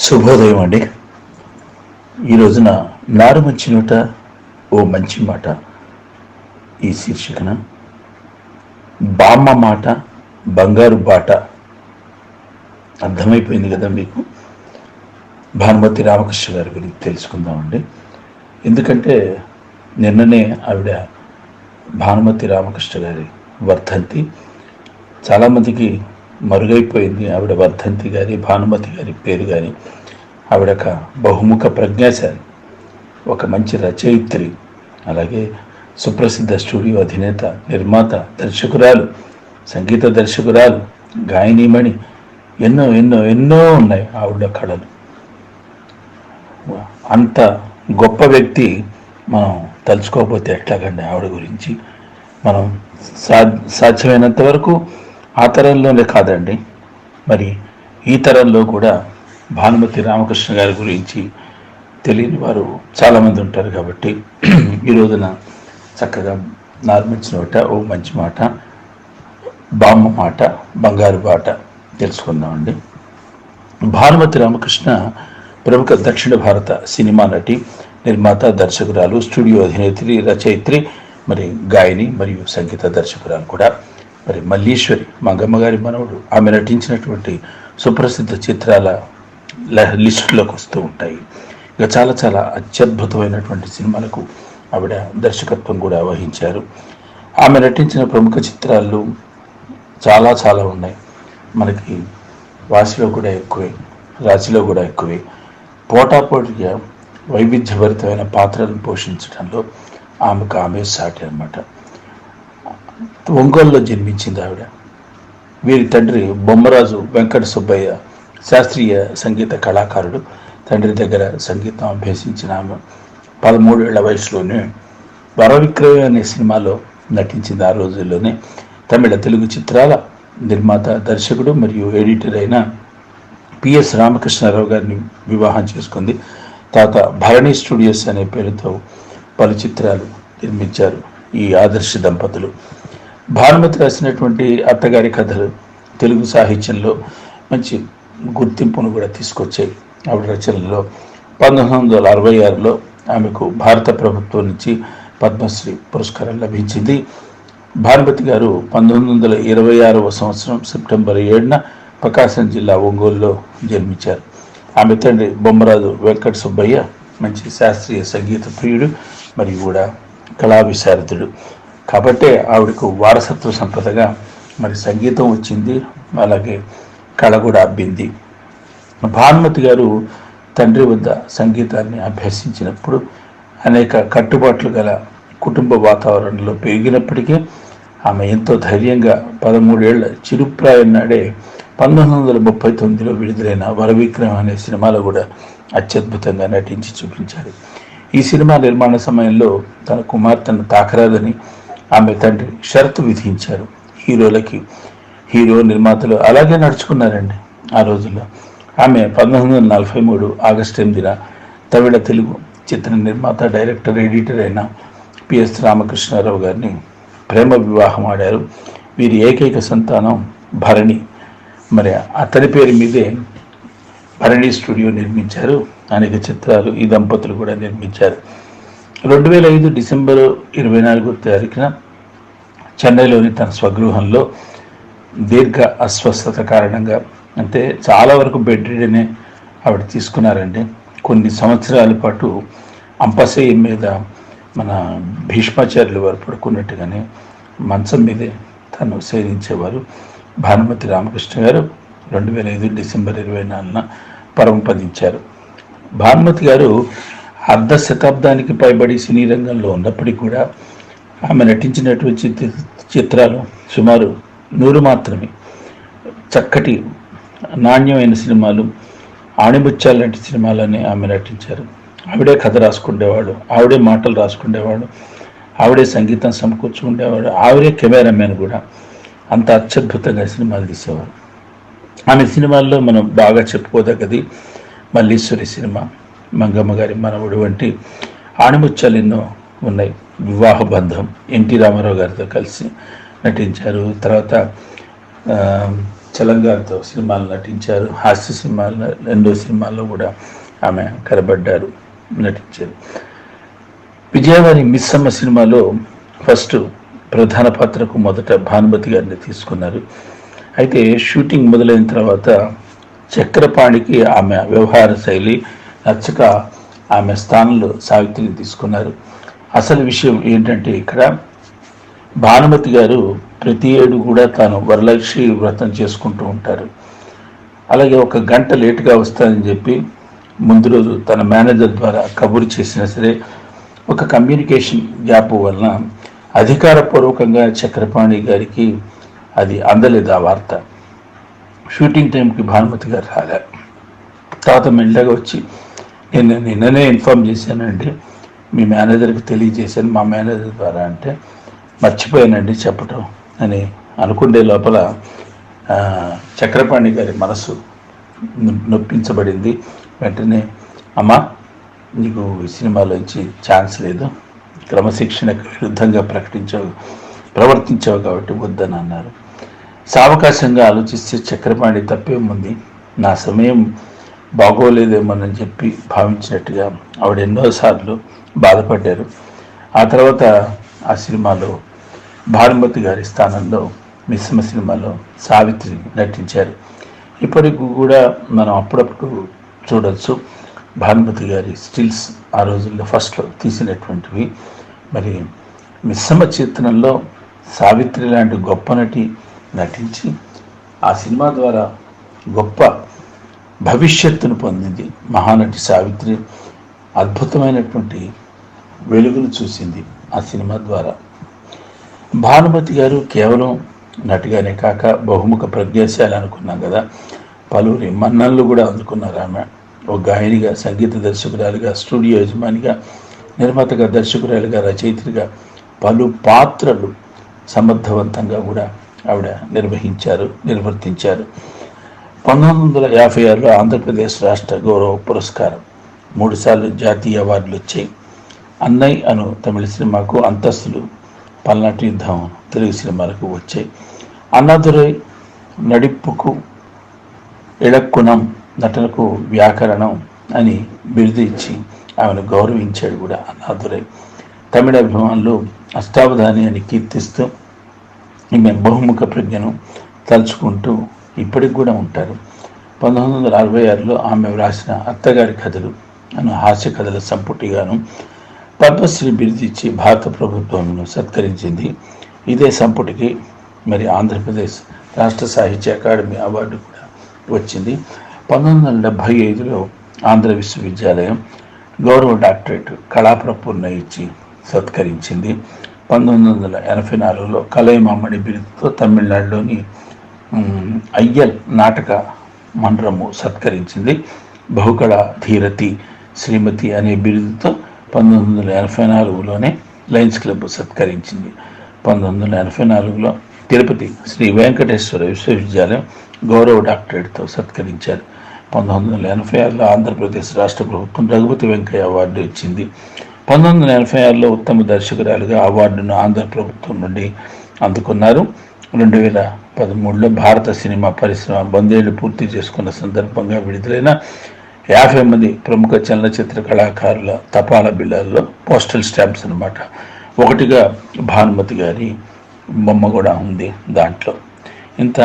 శుభోదయం అండి. ఈ రోజున నారు మంచి నోట ఓ మంచి మాట. ఈ శీర్షికన బామ్మ మాట బంగారు బాట. అర్థమైపోయింది కదా మీకు? భానుమతి రామకృష్ణ గారి గురించి తెలుసుకుందామండి. ఎందుకంటే నిన్ననే ఆవిడ భానుమతి రామకృష్ణ గారి వర్ధంతి. చాలామందికి మరుగైపోయింది. ఆవిడ వర్ధంతి గారి భానుమతి గారి పేరు కానీ ఆవిడ ఒక బహుముఖ ప్రజ్ఞాశాలి. ఒక మంచి రచయిత్రి. అలాగే సుప్రసిద్ధ స్టూడియో అధినేత నిర్మాత దర్శకురాలు సంగీత దర్శకురాలు గాయనీమణి ఎన్నో ఎన్నో ఎన్నో ఉన్నాయి ఆవిడ కళలు. అంత గొప్ప వ్యక్తి మనం తలుచుకోకపోతే ఎట్లాగండి ఆవిడ గురించి? మనం సా సాధ్యమైనంత వరకు ఆ తరంలోనే కాదండి. మరి ఈ తరంలో కూడా భానుమతి రామకృష్ణ గారి గురించి తెలియని వారు చాలామంది ఉంటారు కాబట్టి ఈ రోజున చక్కగా నార్మించిన ఒకట ఓ మంచి మాట బామ్మ మాట బంగారు బాట తెలుసుకుందామండి. భానుమతి రామకృష్ణ ప్రముఖ దక్షిణ భారత సినిమా నటి నిర్మాత దర్శకురాలు స్టూడియో అధినేత్రి రచయిత్రి మరి గాయని మరియు సంగీత దర్శకురాలు కూడా. మరి మల్లీశ్వరి మంగమ్మ గారి మనవడు ఆమె నటించినటువంటి సుప్రసిద్ధ చిత్రాల ల- లిస్టులోకి వస్తూ ఉంటాయి. ఇక చాలా చాలా అత్యద్భుతమైనటువంటి సినిమాలకు ఆవిడ దర్శకత్వం కూడా వహించారు. ఆమె నటించిన ప్రముఖ చిత్రాలు చాలా చాలా ఉన్నాయి. మనకి వాసిలో కూడా ఎక్కువే రాశిలో కూడా ఎక్కువే. పోటాపోటీగా వైవిధ్యభరితమైన పాత్రలను పోషించడంలో ఆమెకు ఆమె సాటి అనమాట ఒంగోలులో జన్మించింది ఆవిడ. వీరి తండ్రి బొమ్మరాజు వెంకట సుబ్బయ్య శాస్త్రీయ సంగీత కళాకారుడు. తండ్రి దగ్గర సంగీతం అభ్యసించిన ఆమె పదమూడేళ్ళ వయసులోనే వరవిక్రయం అనే సినిమాలో నటించింది. ఆ రోజుల్లోనే తమిళ తెలుగు చిత్రాల నిర్మాత దర్శకుడు మరియు ఎడిటర్ అయిన పిఎస్ రామకృష్ణారావు గారిని వివాహం చేసుకుంది. తాత భరణి స్టూడియోస్ అనే పేరుతో పలు చిత్రాలు నిర్మించారు ఈ ఆదర్శ దంపతులు. భానుమతి రాసినటువంటి అత్తగారి కథలు తెలుగు సాహిత్యంలో మంచి గుర్తింపును కూడా తీసుకొచ్చాయి. ఆవిడ రచనల్లో పంతొమ్మిది వందల అరవై ఆరులో ఆమెకు భారత ప్రభుత్వం నుంచి పద్మశ్రీ పురస్కారం లభించింది. భానుమతి గారు పంతొమ్మిది వందల ఇరవై ఆరవ సంవత్సరం సెప్టెంబర్ ఏడున ప్రకాశం జిల్లా ఒంగోలులో జన్మించారు. ఆమె తండ్రి బొమ్మరాజు వెంకట సుబ్బయ్య మంచి శాస్త్రీయ సంగీత ప్రియుడు మరియు కూడా కళా విశారదుడు కాబట్టే ఆవిడకు వారసత్వ సంపదగా మరి సంగీతం వచ్చింది అలాగే కళ కూడా అబ్బింది. భానుమతి గారు తండ్రి వద్ద సంగీతాన్ని అభ్యసించినప్పుడు అనేక కట్టుబాట్లు గల కుటుంబ వాతావరణంలో పెరిగినప్పటికీ ఆమె ఎంతో ధైర్యంగా పదమూడేళ్ళ చిరుప్రాయం నాడే పంతొమ్మిది వందల ముప్పై తొమ్మిదిలో విడుదలైన వరవిక్రమ్ అనే సినిమాలో కూడా అత్యద్భుతంగా నటించి చూపించారు. ఈ సినిమా నిర్మాణ సమయంలో తన కుమార్తెను తాకరాదని ఆమె తండ్రి షరతు విధించారు. హీరోలకి హీరో నిర్మాతలు అలాగే నడుచుకున్నారండి ఆ రోజుల్లో. ఆమె పంతొమ్మిది వందల నలభై మూడు ఆగస్టు ఎనిమిదిన తమిళ తెలుగు చిత్ర నిర్మాత డైరెక్టర్ ఎడిటర్ అయిన పిఎస్ రామకృష్ణారావు గారిని ప్రేమ వివాహం ఆడారు. వీరి ఏకైక సంతానం భరణి. మరి అతని పేరు మీదే భరణి స్టూడియో నిర్మించారు. అనేక చిత్రాలు ఈ దంపతులు కూడా నిర్మించారు. రెండు వేల ఐదు డిసెంబరు ఇరవై నాలుగో తారీఖున చెన్నైలోని తన స్వగృహంలో దీర్ఘ అస్వస్థత కారణంగా అంటే చాలా వరకు బెడ్ రెడీనే ఆవిడ తీసుకున్నారండి. కొన్ని సంవత్సరాల పాటు అంపశయ్యం మీద మన భీష్మాచార్యులు వారు పడుకున్నట్టుగానే మంచం మీదే తను సేవించేవారు భానుమతి రామకృష్ణ గారు రెండు వేల ఐదు డిసెంబర్ ఇరవై నాలుగున పరమపదించారు భానుమతి గారు అర్ధ శతాబ్దానికి పైబడి సినీ రంగంలో ఉన్నప్పటికీ కూడా ఆమె నటించినటువంటి చిత్రాలు సుమారు నూరు మాత్రమే. చక్కటి నాణ్యమైన సినిమాలు ఆణిముత్యాలు లాంటి సినిమాలని ఆమె నటించారు. ఆవిడే కథ రాసుకుండేవాడు ఆవిడే మాటలు రాసుకుండేవాడు ఆవిడే సంగీతం సమకూర్చుకుండేవాడు ఆవిడే కెమెరామెన్ కూడా. అంత అత్యద్భుతంగా సినిమాలు తీసేవారు. ఆమె సినిమాల్లో మనం బాగా చెప్పుకోదగ్గది మల్లీశ్వరి సినిమా. మంగమ్మ గారి మనవుడు వంటి ఆణిముత్యాలు ఎన్నో ఉన్నాయి. వివాహ బంధం. ఎన్టీ రామారావు గారితో కలిసి నటించారు. తర్వాత ఆ, చలంగారితో సినిమాలు నటించారు. హాస్య సినిమాలు రెండో సినిమాల్లో కూడా ఆమె కనబడ్డారు నటించారు. విజయవారి మిస్సమ్మ సినిమాలో ఫస్ట్ ప్రధాన పాత్రకు మొదట భానుమతి గారిని తీసుకున్నారు. అయితే షూటింగ్ మొదలైన తర్వాత చక్రపాణికి ఆమె వ్యవహార శైలి నచ్చక ఆమె స్థానంలో సావిత్రిని తీసుకున్నారు. అసలు విషయం ఏంటంటే ఇక్కడ భానుమతి గారు ప్రతి ఏడు కూడా తాను వరలక్ష్మి వ్రతం చేసుకుంటూ ఉంటారు. అలాగే ఒక గంట లేటుగా వస్తానని చెప్పి ముందు రోజు తన మేనేజర్ ద్వారా కబురు చేసినా సరే ఒక కమ్యూనికేషన్ గ్యాప్ వలన అధికారపూర్వకంగా చక్రపాణి గారికి అది అందలేదు ఆ వార్త. షూటింగ్ టైంకి భానుమతి గారు రాలే. తాత మెల్లగా వచ్చి నేను నిన్ననే ఇన్ఫామ్ చేశానండి. మీ మేనేజర్కి తెలియజేశాను. మా మేనేజర్ ద్వారా అంటే మర్చిపోయానండి చెప్పటం అని అనుకునే లోపల చక్రపాణి గారి మనసు నొప్పించబడింది. వెంటనే అమ్మా నీకు ఈ సినిమాలోంచి ఛాన్స్ లేదు. క్రమశిక్షణకు విరుద్ధంగా ప్రకటించావు ప్రవర్తించావు కాబట్టి వద్దని అన్నారు. సావకాశంగా ఆలోచిస్తే చక్రపాణి తప్పేముంది? నా సమయం బాగోలేదేమోనని చెప్పి భావించినట్టుగా ఆవిడ ఎన్నోసార్లు బాధపడ్డారు. ఆ తర్వాత ఆ సినిమాలో భానుమతి గారి స్థానంలో మిశ్రమ సినిమాలో సావిత్రి నటించారు. ఇప్పటికి కూడా మనం అప్పుడప్పుడు చూడవచ్చు భానుమతి గారి స్టిల్స్ ఆ రోజుల్లో ఫస్ట్లో తీసినటువంటివి. మరి మిశ్రమ చిత్రంలో సావిత్రి లాంటి గొప్ప నటి నటించి ఆ సినిమా ద్వారా గొప్ప భవిష్యత్తును పొందింది. మహానటి సావిత్రి అద్భుతమైనటువంటి వెలుగును చూసింది ఆ సినిమా ద్వారా. భానుమతి గారు కేవలం నటిగానే కాక బహుముఖ ప్రజ్ఞాశాలు అనుకున్నాం కదా. పలువురి మన్ననలు కూడా అందుకున్నారు ఆమె. ఒక గాయనిగా సంగీత దర్శకురాలుగా స్టూడియో యజమానిగా నిర్మాతగా దర్శకురాలుగా రచయిత్రిగా పలు పాత్రలు సమర్థవంతంగా కూడా ఆవిడ నిర్వహించారు నిర్వర్తించారు. పంతొమ్మిది వందల యాభై ఆరులో ఆంధ్రప్రదేశ్ రాష్ట్ర గౌరవ పురస్కారం మూడుసార్లు జాతీయ అవార్డులు వచ్చాయి. అన్నయ్ అను తమిళ సినిమాకు అంతస్తులు పల్నాటి యుద్ధం తెలుగు సినిమాలకు వచ్చాయి. అన్నాదురై నడిప్పుకు ఇళక్కుణం నటనకు వ్యాకరణం అని బిరుదు ఇచ్చి ఆమెను గౌరవించాడు కూడా అన్నాదురై. తమిళ అభిమానులు అష్టావధాని అని కీర్తిస్తూ ఈమె బహుముఖ ప్రజ్ఞను తలుచుకుంటూ ఇప్పటికి కూడా ఉంటారు. పంతొమ్మిది వందల అరవై ఆరులో ఆమె వ్రాసిన అత్తగారి కథలు అను హాస్య కథల సంపుటిగాను పద్మశ్రీ బిరుదిచ్చి భారత ప్రభుత్వంను సత్కరించింది. ఇదే సంపుటికి మరి ఆంధ్రప్రదేశ్ రాష్ట్ర సాహిత్య అకాడమీ అవార్డు కూడా వచ్చింది. పంతొమ్మిది వందల డెబ్భై ఐదులో ఆంధ్ర విశ్వవిద్యాలయం గౌరవ డాక్టరేట్ కళాప్రపూర్ణ ఇచ్చి సత్కరించింది. పంతొమ్మిది వందల ఎనభై నాలుగులో కలయమామణి బిరుదుతో తమిళనాడులోని అయ్యల్ నాటక మండలము సత్కరించింది. బహుకళ ధీరతి శ్రీమతి అనే బిరుదుతో పంతొమ్మిది వందల ఎనభై నాలుగులోనే లయన్స్ క్లబ్ సత్కరించింది. పంతొమ్మిది వందల ఎనభై నాలుగులో తిరుపతి శ్రీ వెంకటేశ్వర విశ్వవిద్యాలయం గౌరవ డాక్టరేట్తో సత్కరించారు. పంతొమ్మిది వందల ఎనభై ఆరులో ఆంధ్రప్రదేశ్ రాష్ట్ర ప్రభుత్వం రఘుపతి వెంకయ్య అవార్డు ఇచ్చింది. పంతొమ్మిది వందల ఎనభై ఆరులో ఉత్తమ దర్శకురాలుగా అవార్డును ఆంధ్ర ప్రభుత్వం నుండి అందుకున్నారు. రెండు వేల పదమూడులో భారత సినిమా పరిశ్రమ బందేళ్ళు పూర్తి చేసుకున్న సందర్భంగా విడుదలైన యాభై మంది ప్రముఖ చలనచిత్ర కళాకారుల తపాలా బిళ్ళల్లో పోస్టల్ స్టాంప్స్ అన్నమాట. ఒకటిగా భానుమతి గారి బొమ్మ కూడా ఉంది దాంట్లో. ఇంత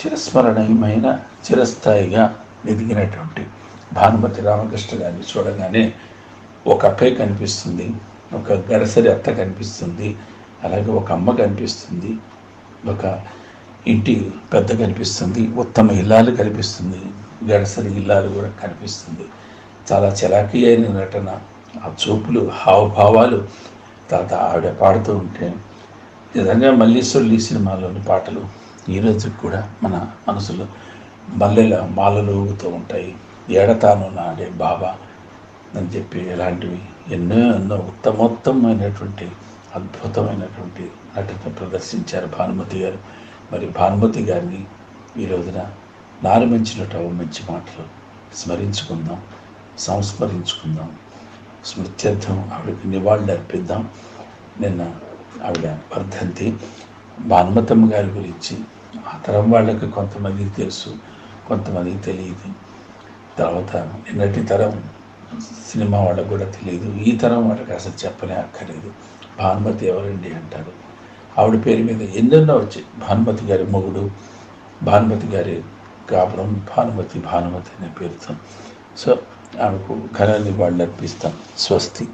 చిరస్మరణీయమైన చిరస్థాయిగా ఎదిగినటువంటి భానుమతి రామకృష్ణ గారిని చూడగానే ఒక అక్కయ్య కనిపిస్తుంది ఒక గరసరి అత్త కనిపిస్తుంది అలాగే ఒక అమ్మ కనిపిస్తుంది ఒక ఇంటి పెద్ద కనిపిస్తుంది ఉత్తమ ఇల్లాలు కనిపిస్తుంది గడసరి ఇల్లాలు కూడా కనిపిస్తుంది. చాలా చలాకీ అయిన నటన ఆ చూపులు హావభావాలు తర్వాత ఆవిడ పాడుతూ ఉంటే నిజంగా మల్లీశ్వరులు ఈ సినిమాలోని పాటలు ఈరోజు కూడా మన మనసులో మల్లెల మాలలు ఊగుతూ ఉంటాయి. ఏడతాను నాడే బాబా అని చెప్పి ఇలాంటివి ఎన్నో ఎన్నో ఉత్తమోత్తమైనటువంటి అద్భుతమైనటువంటి నటన ప్రదర్శించారు భానుమతి గారు. మరి భానుమతి గారిని ఈ రోజున నారమించినట్టు మంచి మాటలు స్మరించుకుందాం సంస్మరించుకుందాం. స్మృత్యర్థం ఆవిడకి నివాళులు అర్పిద్దాం. నిన్న ఆవిడ వర్ధంతి భానుమతమ్మ గారి గురించి ఆ తరం వాళ్ళకి కొంతమందికి తెలుసు కొంతమందికి తెలియదు. తర్వాత నిన్నటి తరం సినిమా వాళ్ళకు కూడా తెలియదు. ఈ తరం వాళ్ళకి అసలు చెప్పలే అక్కర్లేదు. భానుమతి ఎవరండి అంటారు? ఆవిడ పేరు మీద ఎన్నెన్నో వచ్చాయి భానుమతి గారి మొగుడు భానుమతి గారి కాపురం భానుమతి భానుమతి అనే పేరుతో. సో ఆమెకు ఘన నివాళులు అర్పిస్తాం స్వస్తి.